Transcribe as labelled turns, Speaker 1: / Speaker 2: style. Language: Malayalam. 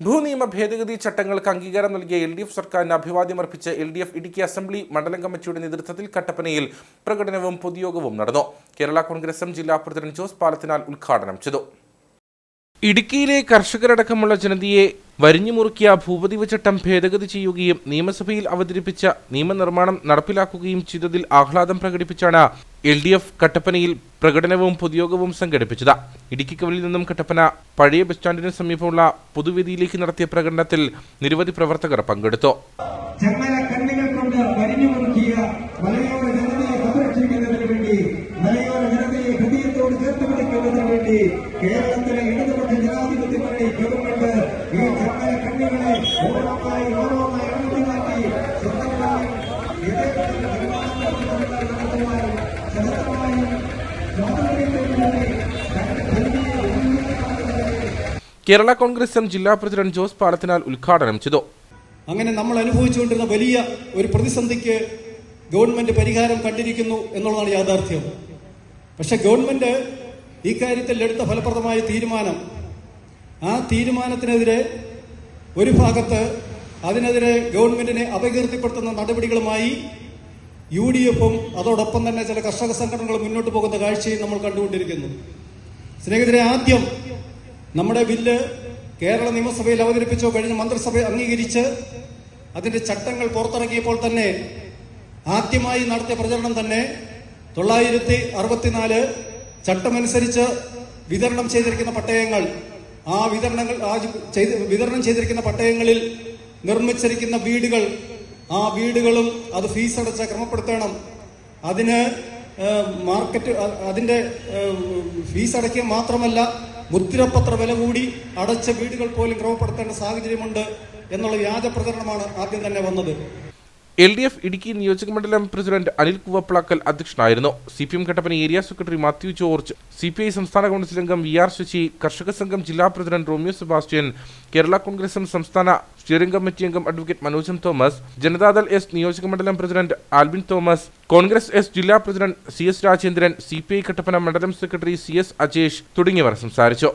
Speaker 1: ഭൂനിയമ ഭേദഗതി ചട്ടങ്ങൾക്ക് അംഗീകാരം നൽകിയ എൽ ഡി എഫ് സർക്കാരിന് അഭിവാദ്യമർപ്പിച്ച് L D F Idukki assembly മണ്ഡലം കമ്മിറ്റിയുടെ നേതൃത്വത്തിൽ കട്ടപ്പനയിൽ പ്രകടനവും പൊതുയോഗവും നടന്നു. കേരള കോൺഗ്രസ് ജില്ലാ പ്രസിഡന്റ് ജോസ് പാലത്തിനാൽ ഉദ്ഘാടനം ചെയ്തു. ഇടുക്കിയിലെ കർഷകരടക്കമുള്ള ജനതയെ വരിഞ്ഞുമുറുക്കിയ ഭൂപതിവ് ചട്ടം ഭേദഗതി ചെയ്യുകയും നിയമസഭയിൽ അവതരിപ്പിച്ച നിയമനിർമ്മാണം നടപ്പിലാക്കുകയും ചെയ്തതിൽ ആഹ്ലാദം പ്രകടിപ്പിച്ചാണ് എൽ ഡി എഫ് കട്ടപ്പനയിൽ പ്രകടനവും പൊതുയോഗവും സംഘടിപ്പിച്ചത്. ഇടുക്കിക്കവലിൽ നിന്നും കട്ടപ്പന പഴയ ബസ് സ്റ്റാൻഡിന് സമീപമുള്ള പൊതുവേദിയിലേക്ക് നടത്തിയ പ്രകടനത്തിൽ നിരവധി പ്രവർത്തകർ പങ്കെടുത്തു.
Speaker 2: വേണ്ടി കേരളത്തിലെ ഇടതുപക്ഷ ജനാധിപത്യ മുന്നണി ഗവൺമെന്റ് ഈ ചങ്ങല കണ്ണികളെ ഓരോന്നായി ഓരോന്നായി അടർത്തിമാറ്റി സ്വന്തമായും യഥേഷ്ടം നിർമ്മാണങ്ങൾ നടത്തുവാനും ഉപയോഗിക്കുന്നതിന്
Speaker 1: കേരള കോൺഗ്രസ് എം ജില്ലാ പ്രസിഡന്റ് ജോസ് പാലത്തിനാൽ ഉദ്ഘാടനം ചെയ്തു.
Speaker 3: അങ്ങനെ നമ്മൾ അനുഭവിച്ചുകൊണ്ടിരുന്ന വലിയ ഒരു പ്രതിസന്ധിക്ക് ഗവൺമെന്റ് പരിഹാരം കണ്ടിരിക്കുന്നു എന്നുള്ളതാണ് യാഥാർത്ഥ്യം. പക്ഷെ ഗവൺമെന്റ് ഈ കാര്യത്തിൽ എടുത്ത ഫലപ്രദമായ തീരുമാനം. ആ തീരുമാനത്തിനെതിരെ ഒരു ഭാഗത്ത് അതിനെതിരെ ഗവൺമെന്റിനെ അപകീർത്തിപ്പെടുത്തുന്ന നടപടികളുമായി യു ഡി എഫും അതോടൊപ്പം തന്നെ ചില കർഷക സംഘടനകൾ മുന്നോട്ട് പോകുന്ന കാഴ്ചയും നമ്മൾ കണ്ടുകൊണ്ടിരിക്കുന്നു. സ്നേഹിതരെ ആദ്യം നമ്മുടെ ബില്ല് കേരള നിയമസഭയിൽ അവതരിപ്പിച്ചോ കഴിഞ്ഞ മന്ത്രിസഭ അംഗീകരിച്ച് അതിന്റെ ചട്ടങ്ങൾ പുറത്തിറക്കിയപ്പോൾ തന്നെ ആദ്യമായി നടത്തിയ പ്രചരണം തന്നെ തൊള്ളായിരത്തി അറുപത്തിനാല് ചട്ടമനുസരിച്ച് വിതരണം ചെയ്തിരിക്കുന്ന പട്ടയങ്ങൾ ആ വിതരണങ്ങൾ ആ ചെയ്ത് വിതരണം ചെയ്തിരിക്കുന്ന പട്ടയങ്ങളിൽ നിർമ്മിച്ചിരിക്കുന്ന വീടുകൾ ആ വീടുകളും അത് ഫീസ് അടച്ച് ക്രമപ്പെടുത്തണം. അതിന് മാർക്കറ്റ് അതിന്റെ ഫീസ് അടയ്ക്കുക മാത്രമല്ല മുദ്രപത്ര വില കൂടി അടച്ച വീടുകൾ പോലും ക്രമപ്പെടുത്തേണ്ട സാഹചര്യമുണ്ട് എന്നുള്ള വ്യാജ പ്രചരണമാണ് ആദ്യം തന്നെ വന്നത്.
Speaker 1: എൽ ഡി എഫ് ഇടുക്കി നിയോജക മണ്ഡലം പ്രസിഡന്റ് അനിൽ കുവപ്ലാക്കൽ അധ്യക്ഷനായിരുന്നു. C P M Kattappana area secretary Mathew George C P I സംസ്ഥാന കൗൺസിൽ അംഗം വി ആർ ശശി കർഷക സംഘം ജില്ലാ president Romeo Sebastian Kerala Congress M സംസ്ഥാന സ്റ്റിയറിംഗ് കമ്മിറ്റി അംഗം advocate Manojan Thomas Janata Dal S നിയോജക മണ്ഡലം president Albin Thomas Congress S ജില്ലാ president C S Rajendran C P I Kattappana മണ്ഡലം സെക്രട്ടറി സി എസ് അജേഷ് തുടങ്ങിയവർ സംസാരിച്ചു.